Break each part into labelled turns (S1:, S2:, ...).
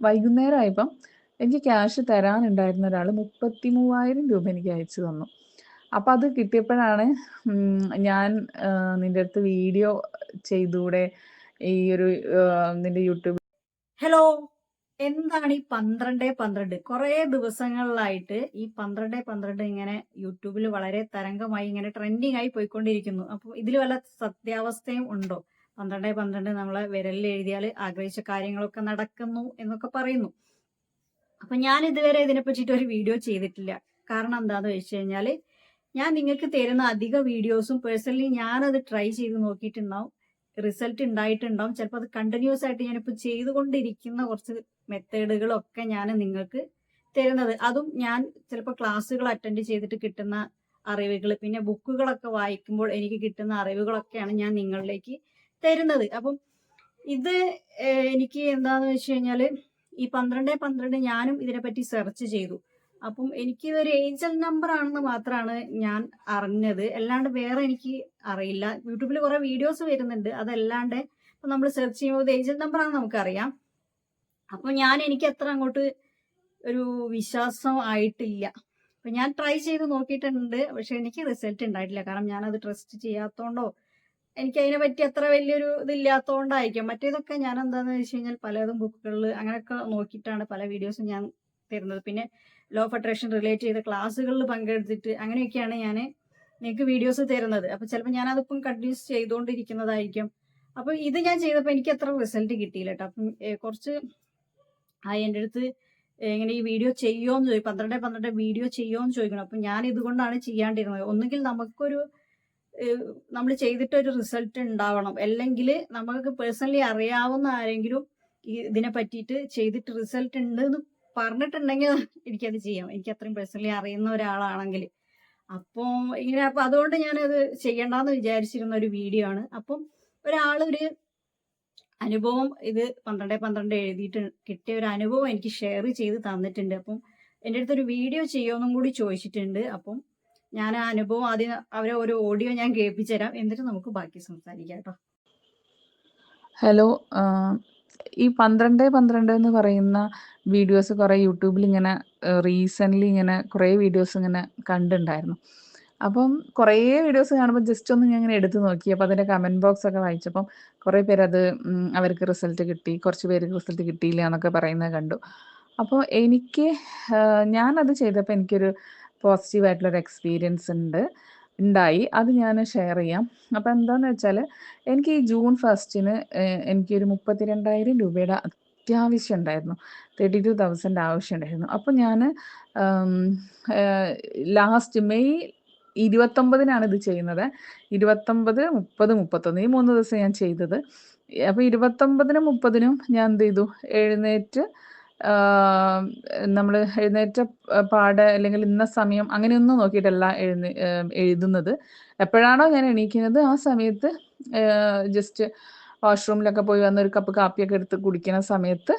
S1: വൈകുന്നേരം ആയപ്പം എനിക്ക് ക്യാഷ് തരാനുണ്ടായിരുന്ന ഒരാൾ മുപ്പത്തി മൂവായിരം രൂപ എനിക്ക് അയച്ചു തന്നു. അപ്പം അത് കിട്ടിയപ്പോഴാണ് ഞാൻ നിന്റെ അടുത്ത് വീഡിയോ ചെയ്തൂടെ ഈ ഒരു നിന്റെ യൂട്യൂബ്
S2: ഹലോ എന്താണ് ഈ പന്ത്രണ്ട് പന്ത്രണ്ട്? കുറേ ദിവസങ്ങളിലായിട്ട് ഈ പന്ത്രണ്ട് പന്ത്രണ്ട് ഇങ്ങനെ യൂട്യൂബിൽ വളരെ തരംഗമായി ഇങ്ങനെ ട്രെൻഡിങ് ആയി പോയിക്കൊണ്ടിരിക്കുന്നു. അപ്പോൾ ഇതിൽ വല്ല സത്യാവസ്ഥയും ഉണ്ടോ? പന്ത്രണ്ട് പന്ത്രണ്ട് നമ്മളെ വിരലിൽ എഴുതിയാൽ ആഗ്രഹിച്ച കാര്യങ്ങളൊക്കെ നടക്കുന്നു എന്നൊക്കെ പറയുന്നു. അപ്പൊ ഞാൻ ഇതുവരെ ഇതിനെ പറ്റിയിട്ട് ഒരു വീഡിയോ ചെയ്തിട്ടില്ല. കാരണം എന്താന്ന് വെച്ച് കഴിഞ്ഞാൽ ഞാൻ നിങ്ങൾക്ക് തരുന്ന അധിക വീഡിയോസും പേഴ്സണലി ഞാനത് ട്രൈ ചെയ്ത് നോക്കിയിട്ടുണ്ടാവും. റിസൾട്ട് ഉണ്ടായിട്ടുണ്ടാവും. ചിലപ്പോൾ അത് കണ്ടിന്യൂസ് ആയിട്ട് ഞാനിപ്പോൾ ചെയ്തുകൊണ്ടിരിക്കുന്ന കുറച്ച് മെത്തേഡുകളൊക്കെ ഞാൻ നിങ്ങൾക്ക് തരുന്നത്. അതും ഞാൻ ചിലപ്പോൾ ക്ലാസ്സുകൾ അറ്റൻഡ് ചെയ്തിട്ട് കിട്ടുന്ന അറിവുകൾ പിന്നെ ബുക്കുകളൊക്കെ വായിക്കുമ്പോൾ എനിക്ക് കിട്ടുന്ന അറിവുകളൊക്കെയാണ് ഞാൻ നിങ്ങളിലേക്ക് തരുന്നത്. അപ്പം ഇത് എനിക്ക് എന്താന്ന് വെച്ച് കഴിഞ്ഞാൽ ഈ പന്ത്രണ്ട് പന്ത്രണ്ട് ഞാനും ഇതിനെപ്പറ്റി സെർച്ച് ചെയ്തു. അപ്പം എനിക്ക് ഒരു ഏഞ്ചൽ നമ്പർ ആണെന്ന് മാത്രമാണ് ഞാൻ അറിഞ്ഞത്. അല്ലാണ്ട് വേറെ എനിക്ക് അറിയില്ല. യൂട്യൂബിൽ കുറെ വീഡിയോസ് വരുന്നുണ്ട്. അതല്ലാണ്ട് നമ്മൾ സെർച്ച് ചെയ്യുമ്പോൾ ഏഞ്ചൽ നമ്പർ ആണെന്ന് നമുക്കറിയാം. അപ്പൊ ഞാൻ എനിക്ക് അത്ര അങ്ങോട്ട് ഒരു വിശ്വാസം ആയിട്ടില്ല. അപ്പൊ ഞാൻ ട്രൈ ചെയ്ത് നോക്കിയിട്ടുണ്ട്. പക്ഷെ എനിക്ക് റിസൾട്ട് ഉണ്ടായിട്ടില്ല. കാരണം ഞാനത് ട്രസ്റ്റ് ചെയ്യാത്തോണ്ടോ എനിക്ക് അതിനെ പറ്റി അത്ര വലിയൊരു ഇതില്ലാത്തതുകൊണ്ടായിരിക്കും മറ്റേതൊക്കെ ഞാൻ എന്താണെന്ന് വെച്ച് കഴിഞ്ഞാൽ പലതും ബുക്കുകളിൽ അങ്ങനെയൊക്കെ നോക്കിയിട്ടാണ് പല വീഡിയോസും ഞാൻ തരുന്നത്. പിന്നെ ലോ ഓഫ് അട്രാക്ഷൻ റിലേറ്റ് ചെയ്ത ക്ലാസ്സുകളിൽ പങ്കെടുത്തിട്ട് അങ്ങനെയൊക്കെയാണ് ഞാൻ നിങ്ങൾക്ക് വീഡിയോസ് തരുന്നത്. അപ്പൊ ചിലപ്പോൾ ഞാൻ അതിപ്പം കണ്ടിന്യൂസ് ചെയ്തുകൊണ്ടിരിക്കുന്നതായിരിക്കും അപ്പൊ ഇത് ഞാൻ ചെയ്തപ്പോൾ എനിക്ക് അത്ര റിസൾട്ട് കിട്ടിയില്ല കേട്ടോ അപ്പം കുറച്ച് ആ എന്റെ അടുത്ത് ഇങ്ങനെ ഈ വീഡിയോ ചെയ്യുമോ എന്ന് ചോദിക്കും പന്ത്രണ്ട് പന്ത്രണ്ട് വീഡിയോ ചെയ്യുമോ എന്ന് ചോദിക്കണം. അപ്പം ഞാൻ ഇതുകൊണ്ടാണ് ചെയ്യാണ്ടിരുന്നത്. ഒന്നുകിൽ നമുക്കൊരു നമ്മൾ ചെയ്തിട്ട് ഒരു റിസൾട്ട് ഉണ്ടാവണം. അല്ലെങ്കിൽ നമുക്ക് പേഴ്സണലി അറിയാവുന്ന ആരെങ്കിലും ഇതിനെ പറ്റിയിട്ട് ചെയ്തിട്ട് റിസൾട്ട് ഉണ്ട് എന്ന് പറഞ്ഞിട്ടുണ്ടെങ്കിൽ എനിക്കത് ചെയ്യാം. എനിക്ക് അത്രയും പേഴ്സണലി അറിയുന്ന ഒരാളാണെങ്കിൽ. അപ്പോൾ ഇങ്ങനെ അപ്പം അതുകൊണ്ട് ഞാനത് ചെയ്യണ്ടെന്ന് വിചാരിച്ചിരുന്ന ഒരു വീഡിയോ ആണ്. അപ്പം ഒരാളൊരു അനുഭവം ഇത് പന്ത്രണ്ട് പന്ത്രണ്ട് എഴുതിയിട്ട് കിട്ടിയ ഒരു അനുഭവം എനിക്ക് ഷെയർ ചെയ്ത് തന്നിട്ടുണ്ട്. അപ്പം എന്റെ അടുത്തൊരു വീഡിയോ ചെയ്യുമെന്നും കൂടി ചോദിച്ചിട്ടുണ്ട്. അപ്പം ഞാൻ ആ അനുഭവം ആദ്യം അവരെ ഒരു ഓഡിയോ ഞാൻ കേൾപ്പിച്ചു തരാം എന്നിട്ട് നമുക്ക് ബാക്കി സംസാരിക്കാം കേട്ടോ.
S1: ഹലോ ഈ പന്ത്രണ്ട് പന്ത്രണ്ട് എന്ന് പറയുന്ന വീഡിയോസ് കുറേ യൂട്യൂബിൽ ഇങ്ങനെ റീസെന്റ്ലി ഇങ്ങനെ കുറേ വീഡിയോസ് ഇങ്ങനെ കണ്ടിട്ടുണ്ടായിരുന്നു. അപ്പം കുറേ വീഡിയോസ് കാണുമ്പോൾ ജസ്റ്റ് ഒന്ന് ഞാൻ ഇങ്ങനെ എടുത്തു നോക്കി. അപ്പോൾ അതിന്റെ കമന്റ് ബോക്സ് ഒക്കെ വായിച്ചപ്പം കുറേ പേര് അത് അവർക്ക് റിസൾട്ട് കിട്ടി. കുറച്ച് പേർക്ക് റിസൾട്ട് കിട്ടിയില്ല എന്നൊക്കെ പറയുന്നത് കണ്ടു. അപ്പോൾ എനിക്ക് ഞാനത് ചെയ്തപ്പോൾ എനിക്കൊരു പോസിറ്റീവായിട്ടുള്ളൊരു എക്സ്പീരിയൻസ് ഉണ്ട് ഉണ്ടായി. അത് ഞാൻ ഷെയർ ചെയ്യാം. അപ്പോൾ എന്താണെന്ന് വെച്ചാൽ എനിക്ക് ഈ ജൂൺ ഫസ്റ്റിന് എനിക്കൊരു മുപ്പത്തിരണ്ടായിരം രൂപയുടെ അത്യാവശ്യം ഉണ്ടായിരുന്നു. തേർട്ടി ടു തൗസൻഡ് ആവശ്യം ഉണ്ടായിരുന്നു. അപ്പോൾ ഞാൻ ലാസ്റ്റ് മെയ് ഇരുപത്തൊമ്പതിനാണ് ഇത് ചെയ്യുന്നത്. ഇരുപത്തൊമ്പത് മുപ്പത് മുപ്പത്തൊന്ന് ഈ മൂന്ന് ദിവസം ഞാൻ ചെയ്തത്. അപ്പോൾ ഇരുപത്തൊമ്പതിനും മുപ്പതിനും ഞാൻ എന്ത് ചെയ്തു? എഴുന്നേറ്റ് നമ്മൾ എഴുന്നേറ്റ പാടെ അല്ലെങ്കിൽ ഇന്ന സമയം അങ്ങനെയൊന്നും നോക്കിയിട്ടല്ല എഴുന്നേ എഴുതുന്നത്. എപ്പോഴാണോ ഞാൻ എണീക്കുന്നത് ആ സമയത്ത് ജസ്റ്റ് വാഷ്റൂമിലൊക്കെ പോയി വന്ന് ഒരു കപ്പ് കാപ്പിയൊക്കെ എടുത്ത് കുടിക്കുന്ന സമയത്ത്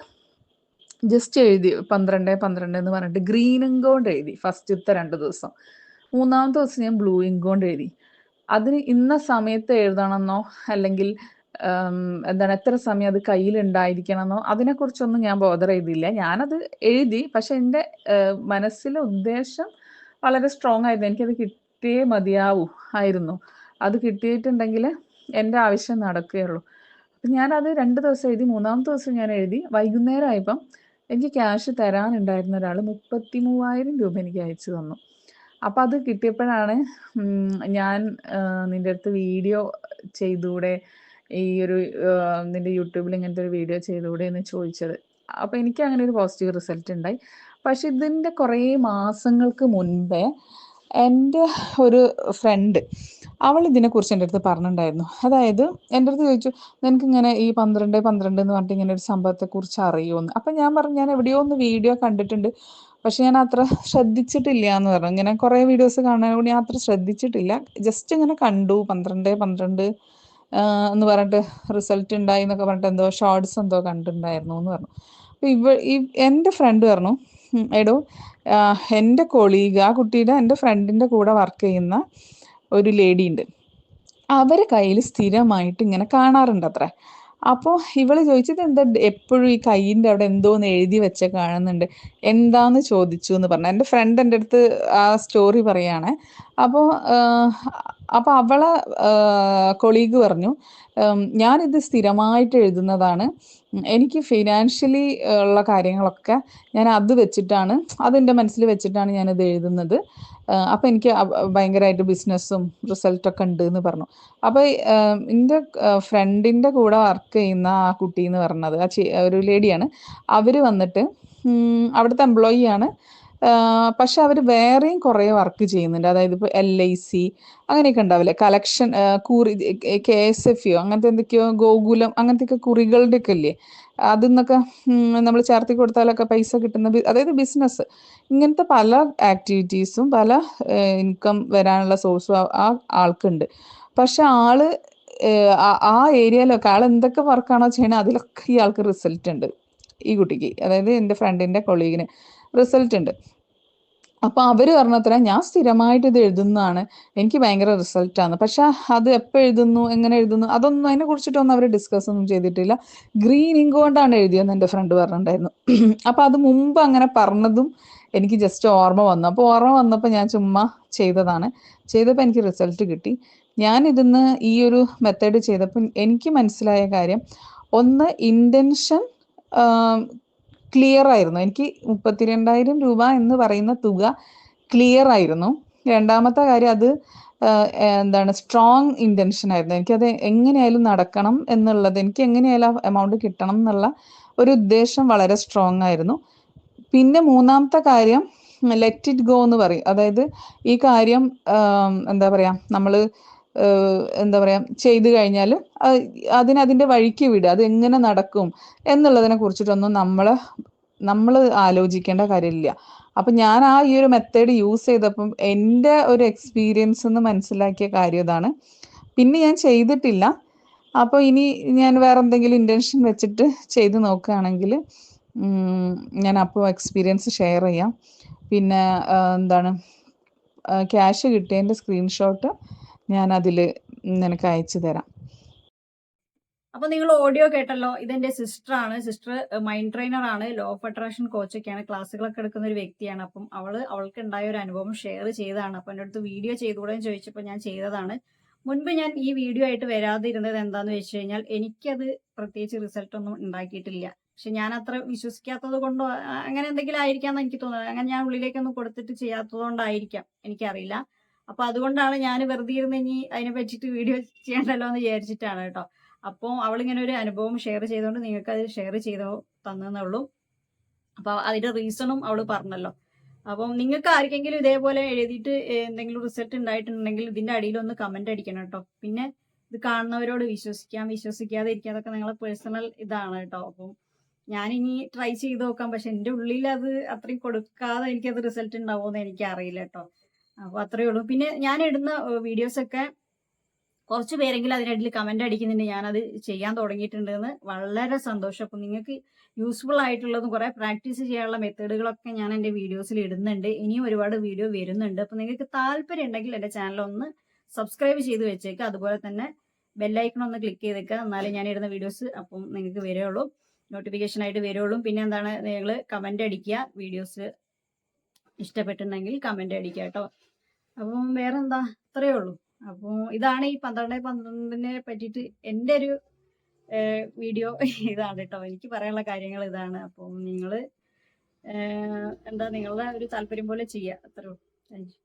S1: ജസ്റ്റ് എഴുതി പന്ത്രണ്ട് പന്ത്രണ്ട് എന്ന് പറഞ്ഞിട്ട് ഗ്രീൻ ഇങ്കോണ്ട് എഴുതി ഫസ്റ്റത്തെ രണ്ട് ദിവസം. മൂന്നാമത്തെ ദിവസം ഞാൻ ബ്ലൂ ഇങ്കോണ്ട് എഴുതി. അതിന് ഇന്ന സമയത്ത് എഴുതണമെന്നോ അല്ലെങ്കിൽ എന്താണ് എത്ര സമയം അത് കയ്യിൽ ഉണ്ടായിരിക്കണമെന്നോ അതിനെക്കുറിച്ചൊന്നും ഞാൻ ബോധർ ചെയ്തില്ല. ഞാനത് എഴുതി പക്ഷെ എന്റെ മനസ്സിലെ ഉദ്ദേശം വളരെ സ്ട്രോങ് ആയിരുന്നു. എനിക്കത് കിട്ടിയേ മതിയാവൂ ആയിരുന്നു. അത് കിട്ടിയിട്ടുണ്ടെങ്കിൽ എന്റെ ആവശ്യം നടക്കുകയുള്ളൂ. അപ്പം ഞാനത് രണ്ട് ദിവസം എഴുതി മൂന്നാമത്തെ ദിവസം ഞാൻ എഴുതി. വൈകുന്നേരം ആയപ്പം എനിക്ക് ക്യാഷ് തരാനുണ്ടായിരുന്ന ഒരാൾ മുപ്പത്തി മൂവായിരം രൂപ എനിക്ക് അയച്ചു തന്നു. അപ്പം അത് കിട്ടിയപ്പോഴാണ് ഞാൻ നിന്റെ അടുത്ത് വീഡിയോ ചെയ്തൂടെ ഈ ഒരു നിന്റെ യൂട്യൂബിൽ ഇങ്ങനത്തെ ഒരു വീഡിയോ ചെയ്തുകൂടെ എന്ന് ചോദിച്ചത്. അപ്പം എനിക്ക് അങ്ങനെ ഒരു പോസിറ്റീവ് റിസൾട്ട് ഉണ്ടായി. പക്ഷെ ഇതിന്റെ കുറേ മാസങ്ങൾക്ക് മുൻപേ എന്റെ ഒരു ഫ്രണ്ട് അവൾ ഇതിനെക്കുറിച്ച് എന്റെ അടുത്ത് പറഞ്ഞിട്ടുണ്ടായിരുന്നു. അതായത് എന്റെ അടുത്ത് ചോദിച്ചു നിനക്ക് ഇങ്ങനെ ഈ പന്ത്രണ്ട് പന്ത്രണ്ട് എന്ന് പറഞ്ഞിട്ട് ഇങ്ങനെ ഒരു സംഭവത്തെക്കുറിച്ച് അറിയുമെന്ന് അപ്പം ഞാൻ പറഞ്ഞു ഞാൻ എവിടെയോ ഒന്ന് വീഡിയോ കണ്ടിട്ടുണ്ട്. പക്ഷെ ഞാൻ അത്ര ശ്രദ്ധിച്ചിട്ടില്ല എന്ന് പറഞ്ഞു. ഇങ്ങനെ കുറേ വീഡിയോസ് കാണാൻ ഞാൻ അത്ര ശ്രദ്ധിച്ചിട്ടില്ല. ജസ്റ്റ് ഇങ്ങനെ കണ്ടു പന്ത്രണ്ട് പന്ത്രണ്ട് എന്ന് പറഞ്ഞിട്ട് റിസൾട്ട് ഉണ്ടായി എന്നൊക്കെ പറഞ്ഞിട്ട് എന്തോ ഷോർട്സ് എന്തോ കണ്ടിട്ടുണ്ടായിരുന്നു എന്ന് പറഞ്ഞു. അപ്പോൾ ഇവ ഈ എന്റെ ഫ്രണ്ട് പറഞ്ഞു "ഉം, എടോ എന്റെ കൊളീഗ് ആ കുട്ടിയുടെ എന്റെ ഫ്രണ്ടിന്റെ കൂടെ വർക്ക് ചെയ്യുന്ന ഒരു ലേഡി ഉണ്ട്. അവരെ കയ്യിൽ സ്ഥിരമായിട്ട് ഇങ്ങനെ കാണാറുണ്ട് അത്രേ. അപ്പോൾ ഇവൾ ചോദിച്ചത് എന്താ എപ്പോഴും ഈ കയ്യിന്റെ അവിടെ എന്തോ എന്തോന്ന് എഴുതി വെച്ച കാണുന്നുണ്ട്? എന്താന്ന് ചോദിച്ചു എന്ന് പറഞ്ഞു. എന്റെ ഫ്രണ്ട് എന്റെ അടുത്ത് ആ സ്റ്റോറി പറയാണ്. അപ്പോൾ അപ്പോൾ അവളെ കൊളീഗ് പറഞ്ഞു ഞാനിത് സ്ഥിരമായിട്ട് എഴുതുന്നതാണ്. എനിക്ക് ഫിനാൻഷ്യലി ഉള്ള കാര്യങ്ങളൊക്കെ ഞാൻ അത് വെച്ചിട്ടാണ് അതെന്റെ മനസ്സിൽ വെച്ചിട്ടാണ് ഞാനിത് എഴുതുന്നത്. അപ്പം എനിക്ക് ഭയങ്കരമായിട്ട് ബിസിനസ്സും റിസൾട്ടൊക്കെ ഉണ്ട് എന്ന് പറഞ്ഞു. അപ്പോൾ എന്റെ ഫ്രണ്ടിന്റെ കൂടെ വർക്ക് ചെയ്യുന്ന ആ കുട്ടി എന്ന് പറഞ്ഞത് ആ ഒരു ലേഡിയാണ് അവർ വന്നിട്ട് അവിടുത്തെ എംപ്ലോയി ആണ്. പക്ഷെ അവർ വേറെയും കുറേ വർക്ക് ചെയ്യുന്നുണ്ട്. അതായത് ഇപ്പൊ എൽ ഐ സി അങ്ങനെയൊക്കെ ഉണ്ടാവില്ലേ? കളക്ഷൻ കുറി കെ എസ് എഫ് യു അങ്ങനത്തെ എന്തൊക്കെയോ ഗോകുലം അങ്ങനത്തെയൊക്കെ കുറികളുടെ ഒക്കെ ഇല്ലേ? അതിൽ നിന്നൊക്കെ നമ്മൾ ചേർത്തി കൊടുത്താലൊക്കെ പൈസ കിട്ടുന്ന അതായത് ബിസിനസ് ഇങ്ങനത്തെ പല ആക്ടിവിറ്റീസും പല ഇൻകം വരാനുള്ള സോഴ്സും ആ ആൾക്കുണ്ട്. പക്ഷെ ആൾ ആ- ഏരിയയിലൊക്കെ ആൾ എന്തൊക്കെ വർക്കാണോ ചെയ്യണത് അതിലൊക്കെ ഈ ആൾക്ക് റിസൾട്ട് ഉണ്ട്. ഈ കുട്ടിക്ക് അതായത് എന്റെ ഫ്രണ്ടിന്റെ കൊളീഗിന് റിസൾട്ട് ഉണ്ട്. അപ്പോൾ അവർ പറഞ്ഞത്ര ഞാൻ സ്ഥിരമായിട്ട് ഇത് എഴുതുന്നതാണ്. എനിക്ക് ഭയങ്കര റിസൾട്ടാണ് പക്ഷെ അത് എപ്പോൾ എഴുതുന്നു എങ്ങനെ എഴുതുന്നു അതൊന്നും അതിനെ കുറിച്ചിട്ടൊന്നും അവർ ഡിസ്കസ് ഒന്നും ചെയ്തിട്ടില്ല. ഗ്രീൻ ഇങ്ക് കൊണ്ടാണ് എഴുതിയെന്ന് എന്റെ ഫ്രണ്ട് പറഞ്ഞിട്ടുണ്ടായിരുന്നു. അപ്പോൾ അത് മുമ്പ് അങ്ങനെ പറഞ്ഞതും എനിക്ക് ജസ്റ്റ് ഓർമ്മ വന്നു. അപ്പോൾ ഓർമ്മ വന്നപ്പോൾ ഞാൻ ചുമ്മാ ചെയ്തതാണ്. ചെയ്തപ്പോൾ എനിക്ക് റിസൾട്ട് കിട്ടി. ഞാൻ ഇതിന്ന് ഈ ഒരു മെത്തേഡ് ചെയ്തപ്പോൾ എനിക്ക് മനസ്സിലായ കാര്യം ഒന്ന് ഇന്റൻഷൻ ക്ലിയർ ആയിരുന്നു. എനിക്ക് മുപ്പത്തിരണ്ടായിരം രൂപ എന്ന് പറയുന്ന തുക ക്ലിയർ ആയിരുന്നു. രണ്ടാമത്തെ കാര്യം അത് എന്താണ് സ്ട്രോങ് ഇന്റൻഷൻ ആയിരുന്നു. എനിക്കത് എങ്ങനെയായാലും നടക്കണം എന്നുള്ളത് എനിക്ക് എങ്ങനെയായാലും എമൗണ്ട് കിട്ടണം എന്നുള്ള ഒരു ഉദ്ദേശം വളരെ സ്ട്രോങ് ആയിരുന്നു. പിന്നെ മൂന്നാമത്തെ കാര്യം ലെറ്റ് ഇറ്റ് ഗോ എന്ന് പറയും. അതായത് ഈ കാര്യം എന്താ പറയാ നമ്മൾ എന്താ പറയാ ചെയ്തു കഴിഞ്ഞാൽ അതിന് അതിന്റെ വഴിക്ക് വിടുക അത് എങ്ങനെ നടക്കും എന്നുള്ളതിനെ കുറിച്ചിട്ടൊന്നും നമ്മൾ നമ്മൾ ആലോചിക്കേണ്ട കാര്യമില്ല. അപ്പം ഞാൻ ആ ഈ ഒരു മെത്തേഡ് യൂസ് ചെയ്തപ്പം എന്റെ ഒരു എക്സ്പീരിയൻസ് എന്ന് മനസ്സിലാക്കിയ കാര്യം ഇതാണ്. പിന്നെ ഞാൻ ചെയ്തിട്ടില്ല. അപ്പോൾ ഇനി ഞാൻ വേറെ എന്തെങ്കിലും ഇന്റൻഷൻ വെച്ചിട്ട് ചെയ്ത് നോക്കുകയാണെങ്കിൽ ഞാൻ അപ്പോൾ എക്സ്പീരിയൻസ് ഷെയർ ചെയ്യാം. പിന്നെ എന്താണ് ക്യാഷ് കിട്ടിയതിന്റെ സ്ക്രീൻഷോട്ട് ഞാൻ അതിൽ നിനക്ക് അയച്ചു തരാം.
S2: അപ്പൊ നിങ്ങൾ ഓഡിയോ കേട്ടല്ലോ ഇതെന്റെ സിസ്റ്റർ ആണ് സിസ്റ്റർ മൈൻഡ് ട്രെയിനർ ആണ് ലോ ഓഫ് അട്രാക്ഷൻ കോച്ചൊക്കെയാണ്. ക്ലാസ്സുകളൊക്കെ എടുക്കുന്ന ഒരു വ്യക്തിയാണ്. അപ്പം അവൾ അവൾക്ക് ഉണ്ടായ ഒരു അനുഭവം ഷെയർ ചെയ്തതാണ്. അപ്പൊ എന്റെ അടുത്ത് വീഡിയോ ചെയ്തുകൂടെ ചോദിച്ചപ്പോൾ ഞാൻ ചെയ്തതാണ്. മുൻപ് ഞാൻ ഈ വീഡിയോ ആയിട്ട് വരാതിരുന്നത് എന്താന്ന് വെച്ച് കഴിഞ്ഞാൽ എനിക്കത് പ്രത്യേകിച്ച് റിസൾട്ട് ഒന്നും ഉണ്ടാക്കിയിട്ടില്ല. പക്ഷെ ഞാൻ അത്ര വിശ്വസിക്കാത്തത് കൊണ്ടോ അങ്ങനെ എന്തെങ്കിലും ആയിരിക്കാന്ന് എനിക്ക് തോന്നുന്നത്. അങ്ങനെ ഞാൻ ഉള്ളിലേക്കൊന്നും കൊടുത്തിട്ട് ചെയ്യാത്തത് കൊണ്ടായിരിക്കാം. എനിക്കറിയില്ല. അപ്പൊ അതുകൊണ്ടാണ് ഞാൻ വെറുതെ ഇരുന്ന് ഇനി അതിനെ പറ്റിയിട്ട് വീഡിയോ ചെയ്യണ്ടല്ലോ എന്ന് വിചാരിച്ചിട്ടാണ് കേട്ടോ. അപ്പോൾ അവളിങ്ങനെ ഒരു അനുഭവം ഷെയർ ചെയ്തുകൊണ്ട് നിങ്ങൾക്ക് അത് ഷെയർ ചെയ്തോ തന്നേ ഉള്ളൂ അപ്പോൾ അതിന്റെ റീസണും അവൾ പറഞ്ഞല്ലോ. അപ്പം നിങ്ങൾക്ക് ആർക്കെങ്കിലും ഇതേപോലെ എഴുതിയിട്ട് എന്തെങ്കിലും റിസൾട്ട് ഉണ്ടായിട്ടുണ്ടെങ്കിൽ ഇതിന്റെ അടിയിൽ ഒന്ന് കമന്റ് അടിക്കണം കേട്ടോ. പിന്നെ ഇത് കാണുന്നവരോട് വിശ്വസിക്കാം വിശ്വസിക്കാതെ ഇരിക്കുക അതൊക്കെ നിങ്ങളെ പേഴ്സണൽ ഇതാണ് കേട്ടോ. അപ്പം ഇനി ട്രൈ ചെയ്ത് നോക്കാം. പക്ഷെ എന്റെ ഉള്ളിൽ അത് അത്രയും കൊടുക്കാതെ എനിക്കത് റിസൾട്ട് ഉണ്ടാവുമെന്ന് എനിക്ക് അറിയില്ല കേട്ടോ. അപ്പോൾ അത്രയേ ഉള്ളൂ. പിന്നെ ഞാൻ ഇടുന്ന വീഡിയോസ് ഒക്കെ കുറച്ച് പേരെങ്കിലും അതിനിടയിൽ കമന്റ് അടിക്കുന്നുണ്ട്. ഞാനത് ചെയ്യാൻ തുടങ്ങിയിട്ടുണ്ടെന്ന് വളരെ സന്തോഷം. അപ്പം നിങ്ങൾക്ക് യൂസ്ഫുൾ ആയിട്ടുള്ളതും കുറേ പ്രാക്ടീസ് ചെയ്യാനുള്ള മെത്തേഡുകളൊക്കെ ഞാൻ എന്റെ വീഡിയോസിൽ ഇടുന്നുണ്ട്. ഇനിയും ഒരുപാട് വീഡിയോ വരുന്നുണ്ട്. അപ്പം നിങ്ങൾക്ക് താല്പര്യം ഉണ്ടെങ്കിൽ എന്റെ ചാനൽ ഒന്ന് സബ്സ്ക്രൈബ് ചെയ്ത് വെച്ചേക്കുക അതുപോലെ തന്നെ ബെല്ലൈക്കൺ ഒന്ന് ക്ലിക്ക് ചെയ്തേക്കുക എന്നാലേ ഞാൻ ഇടുന്ന വീഡിയോസ് അപ്പം നിങ്ങൾക്ക് വരുള്ളൂ. നോട്ടിഫിക്കേഷൻ ആയിട്ട് വരുള്ളൂ. പിന്നെ എന്താണ് നിങ്ങൾ കമന്റ് അടിക്കുക വീഡിയോസ് ഇഷ്ടപ്പെട്ടിട്ടുണ്ടെങ്കിൽ കമന്റ് അടിക്കുക കേട്ടോ. അപ്പം വേറെ എന്താ ഇത്രയേ ഉള്ളൂ. അപ്പോൾ ഇതാണ് ഈ പന്ത്രണ്ട് പന്ത്രണ്ടിനെ പറ്റിയിട്ട് എന്റെ ഒരു വീഡിയോ ഇതാണ് കേട്ടോ. എനിക്ക് പറയാനുള്ള കാര്യങ്ങൾ ഇതാണ്. അപ്പം നിങ്ങൾ എന്താ നിങ്ങളുടെ ഒരു താല്പര്യം പോലെ ചെയ്യുക. അത്രേ ഉള്ളൂ. താങ്ക്